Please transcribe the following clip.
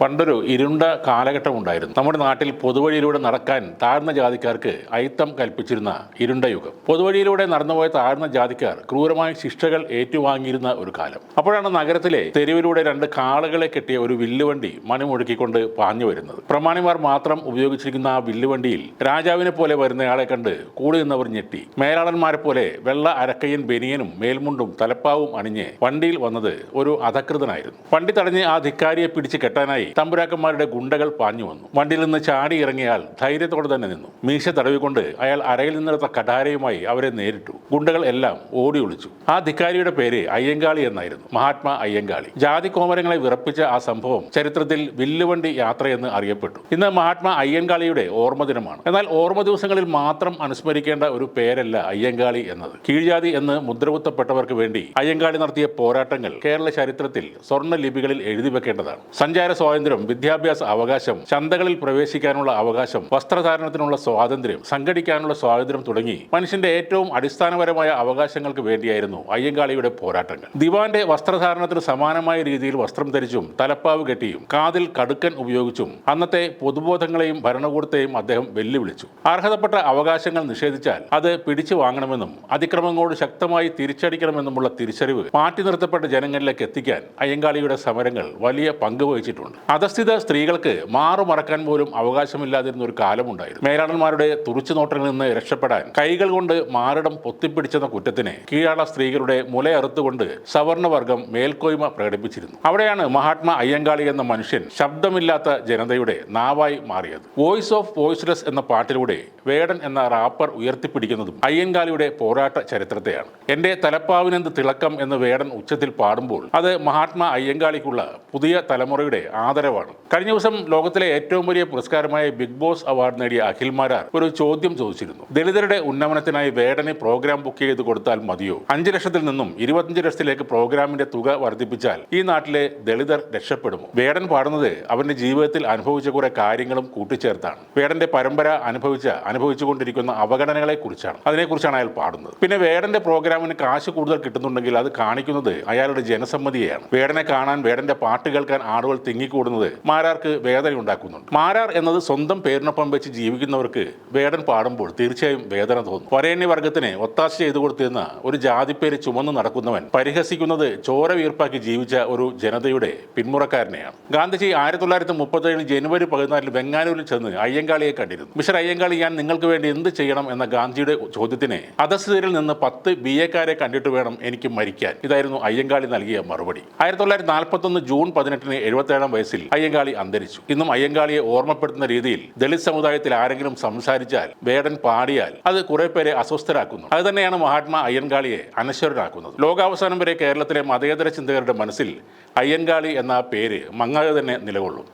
പണ്ടൊരു ഇരുണ്ട കാലഘട്ടം ഉണ്ടായിരുന്നു. നമ്മുടെ നാട്ടിൽ പൊതുവഴിയിലൂടെ നടക്കാൻ താഴ്ന്ന ജാതിക്കാർക്ക് അയിത്തം കൽപ്പിച്ചിരുന്ന ഇരുണ്ട യുഗം. പൊതുവഴിയിലൂടെ നടന്നുപോയ താഴ്ന്ന ജാതിക്കാർ ക്രൂരമായ ശിക്ഷകൾ ഏറ്റുവാങ്ങിയിരുന്ന ഒരു കാലം. അപ്പോഴാണ് നഗരത്തിലെ തെരുവിലൂടെ രണ്ട് കാളുകളെ കെട്ടിയ ഒരു വില്ലുവണ്ടി മണിമുഴക്കിക്കൊണ്ട് പാഞ്ഞു വരുന്നത്. പ്രമാണിമാർ മാത്രം ഉപയോഗിച്ചിരിക്കുന്ന ആ വില്ലുവണ്ടിയിൽ രാജാവിനെ പോലെ വരുന്നയാളെ കണ്ട് കൂടി നിന്നവർ ഞെട്ടി. മേലാളന്മാരെ പോലെ വെള്ള അരക്കയൻ ബനിയനും മേൽമുണ്ടും തലപ്പാവും അണിഞ്ഞ് വണ്ടിയിൽ വന്നത് ഒരു അധകൃതനായിരുന്നു. വണ്ടി തടഞ്ഞ് ആ ധിക്കാരിയെ പിടിച്ച് കെട്ടാനായി തമ്പുരാക്കന്മാരുടെ ഗുണ്ടകൾ പാഞ്ഞു വന്നു. വണ്ടിയിൽ നിന്ന് ചാടി ഇറങ്ങിയാൽ ധൈര്യത്തോടെ തന്നെ നിന്നു. മീശ തടവിക്കൊണ്ട് അയാൾ അരയിൽ നിന്നെടുത്ത കഠാരയുമായി അവരെ നേരിട്ടു. ഗുണ്ടകൾ എല്ലാം ഓടി ഒളിച്ചു. ആ ധിക്കാരിയുടെ പേര് അയ്യങ്കാളി എന്നായിരുന്നു. മഹാത്മാ അയ്യങ്കാളി. ജാതി കോമരങ്ങളെ വിറപ്പിച്ച ആ സംഭവം ചരിത്രത്തിൽ വില്ലുവണ്ടി യാത്രയെന്ന് അറിയപ്പെട്ടു. ഇന്ന് മഹാത്മാ അയ്യങ്കാളിയുടെ ഓർമ്മ ദിനമാണ്. എന്നാൽ ഓർമ്മ ദിവസങ്ങളിൽ മാത്രം അനുസ്മരിക്കേണ്ട ഒരു പേരല്ല അയ്യങ്കാളി എന്നത്. കീഴ്ജാതി എന്ന് മുദ്രകുത്തപ്പെട്ടവർക്ക് വേണ്ടി അയ്യങ്കാളി നടത്തിയ പോരാട്ടങ്ങൾ കേരള ചരിത്രത്തിൽ സ്വർണ ലിപികളിൽ എഴുതി വെക്കേണ്ടതാണ്. സഞ്ചാര സ്വാതന്ത്ര്യം വിദ്യാഭ്യാസ അവകാശം ചന്തകളിൽ പ്രവേശിക്കാനുള്ള അവകാശം വസ്ത്രധാരണത്തിനുള്ള സ്വാതന്ത്ര്യം സംഘടിക്കാനുള്ള സ്വാതന്ത്ര്യം തുടങ്ങി മനുഷ്യന്റെ ഏറ്റവും അടിസ്ഥാനപരമായ അവകാശങ്ങൾക്ക് വേണ്ടിയായിരുന്നു അയ്യങ്കാളിയുടെ പോരാട്ടങ്ങൾ. ദിവാന്റെ വസ്ത്രധാരണത്തിന് സമാനമായ രീതിയിൽ വസ്ത്രം ധരിച്ചും തലപ്പാവ് കെട്ടിയും കാതിൽ കടുക്കൻ ഉപയോഗിച്ചും അന്നത്തെ പൊതുബോധങ്ങളെയും ഭരണകൂടത്തെയും അദ്ദേഹം വെല്ലുവിളിച്ചു. അർഹതപ്പെട്ട അവകാശങ്ങൾ നിഷേധിച്ചാൽ അത് പിടിച്ചു വാങ്ങണമെന്നും അതിക്രമങ്ങളോട് ശക്തമായി തിരിച്ചടിക്കണമെന്നുമുള്ള തിരിച്ചറിവ് മാറ്റി നിർത്തപ്പെട്ട ജനങ്ങളിലേക്ക് എത്തിക്കാൻ അയ്യങ്കാളിയുടെ സമരങ്ങൾ വലിയ പങ്ക് വഹിച്ചിട്ടുണ്ട്. അധസ്ഥിത സ്ത്രീകൾക്ക് മാറുമറക്കാൻ പോലും അവകാശമില്ലാതിരുന്ന ഒരു കാലമുണ്ടായിരുന്നു. മേലാളന്മാരുടെ തുറിച്ചുനോട്ടങ്ങളിൽ നിന്ന് രക്ഷപ്പെടാൻ കൈകൾ കൊണ്ട് മാറിടം പൊത്തിപ്പിടിച്ചെന്ന കുറ്റത്തിന് കീഴാള സ്ത്രീകളുടെ മുലയറുത്തുകൊണ്ട് സവർണവർഗം മേൽക്കോയ്മ പ്രകടിപ്പിച്ചിരുന്നു. അവിടെയാണ് മഹാത്മാ അയ്യങ്കാളി എന്ന മനുഷ്യൻ ശബ്ദമില്ലാത്ത ജനതയുടെ നാവായി മാറിയത്. വോയിസ് ഓഫ് വോയിസ്ലെസ് എന്ന പാട്ടിലൂടെ വേടൻ എന്ന റാപ്പർ ഉയർത്തിപ്പിടിക്കുന്നതും അയ്യങ്കാളിയുടെ പോരാട്ട ചരിത്രത്തെയാണ്. എന്റെ തലപ്പാവിനെന്ത് തിളക്കം എന്ന് വേടൻ ഉച്ചത്തിൽ പാടുമ്പോൾ അത് മഹാത്മാ അയ്യങ്കാളിക്കുള്ള പുതിയ തലമുറയുടെ ആദരവാണ്. കഴിഞ്ഞ ദിവസം ലോകത്തിലെ ഏറ്റവും വലിയ പുരസ്കാരമായ ബിഗ് ബോസ് അവാർഡ് നേടിയ അഖിൽ മാരാർ ഒരു ചോദ്യം ചോദിച്ചിരുന്നു. ദളിതരുടെ ഉന്നമനത്തിനായി വേടന് പ്രോഗ്രാം ബുക്ക് ചെയ്ത് കൊടുത്താൽ മതിയോ? അഞ്ച് ലക്ഷത്തിൽ നിന്നും ഇരുപത്തഞ്ച് ലക്ഷത്തിലേക്ക് പ്രോഗ്രാമിന്റെ തുക വർദ്ധിപ്പിച്ചാൽ ഈ നാട്ടിലെ ദളിതർ രക്ഷപ്പെടുമോ? വേടൻ പാടുന്നത് അവന്റെ ജീവിതത്തിൽ അനുഭവിച്ച കുറെ കാര്യങ്ങളും കൂട്ടിച്ചേർത്താണ്. വേടന്റെ പരമ്പര അനുഭവിച്ച അനുഭവിച്ചുകൊണ്ടിരിക്കുന്ന അവഗണനകളെ കുറിച്ചാണ് അതിനെക്കുറിച്ചാണ് അയാൾ പാടുന്നത്. പിന്നെ വേടന്റെ പ്രോഗ്രാമിന് കാശ് കൂടുതൽ കിട്ടുന്നുണ്ടെങ്കിൽ അത് കാണിക്കുന്നത് അയാളുടെ ജനസമ്മതിയാണ് വേടനെ കാണാൻ വേടന്റെ പാട്ട് കേൾക്കാൻ ആളുകൾ തിങ്ങിക്കൂടുന്നത് മാരാർക്ക് വേദന ഉണ്ടാക്കുന്നുണ്ട്. മാരാർ എന്നത് സ്വന്തം പേരിനൊപ്പം വെച്ച് ജീവിക്കുന്നവർക്ക് വേടൻ പാടുമ്പോൾ തീർച്ചയായും വേദന തോന്നും. വരേണ്യ വർഗത്തിന് ഒത്താശ ചെയ്തു കൊടുത്തിരുന്ന ഒരു ജാതിപ്പേര് ചുമന്ന് നടക്കുന്നവൻ പരിഹസിക്കുന്നത് ചോര വീർപ്പാക്കി ജീവിച്ച ഒരു ജനതയുടെ പിന്മുറക്കാരനെയാണ്. ഗാന്ധിജി ആയിരത്തി തൊള്ളായിരത്തി മുപ്പത്തേഴ് ജനുവരി പതിനാലിൽ ബംഗാലൂരിൽ ചെന്ന് അയ്യങ്കാളിയെ കണ്ടിരുന്നു. മിസ്റ്റർ അയ്യങ്കാളി ഞാൻ നിങ്ങൾക്ക് വേണ്ടി എന്ത് ചെയ്യണം എന്ന ഗാന്ധിയുടെ ചോദ്യത്തിന് അധസ്ഥിതരിൽ നിന്ന് പത്ത് ബി എക്കാരെ കണ്ടിട്ട് വേണം എനിക്ക് മരിക്കാൻ. ഇതായിരുന്നു അയ്യങ്കാളി നൽകിയ മറുപടി. ആയിരത്തി തൊള്ളായിരത്തി നാൽപ്പത്തൊന്ന് ജൂൺ പതിനെട്ടിന് എഴുപത്തേഴാം വയസ്സിൽ അയ്യങ്കാളി അന്തരിച്ചു. ഇന്നും അയ്യങ്കാളിയെ ഓർമ്മപ്പെടുത്തുന്ന രീതിയിൽ ദളിത് സമുദായത്തിൽ ആരെങ്കിലും സംസാരിച്ചാൽ വേടൻ പാടിയാൽ അത് കുറെ പേരെ അസ്വസ്ഥരാക്കുന്നു. അത് തന്നെയാണ് മഹാത്മാ അയ്യൻകാളിയെ അനശ്വരനാക്കുന്നത് ലോകാവസാനം വരെ കേരളത്തിലെ മതേതര ചിന്തകരുടെ മനസ്സിൽ അയ്യങ്കാളി എന്ന പേര് മങ്ങാതെ തന്നെ നിലകൊള്ളും.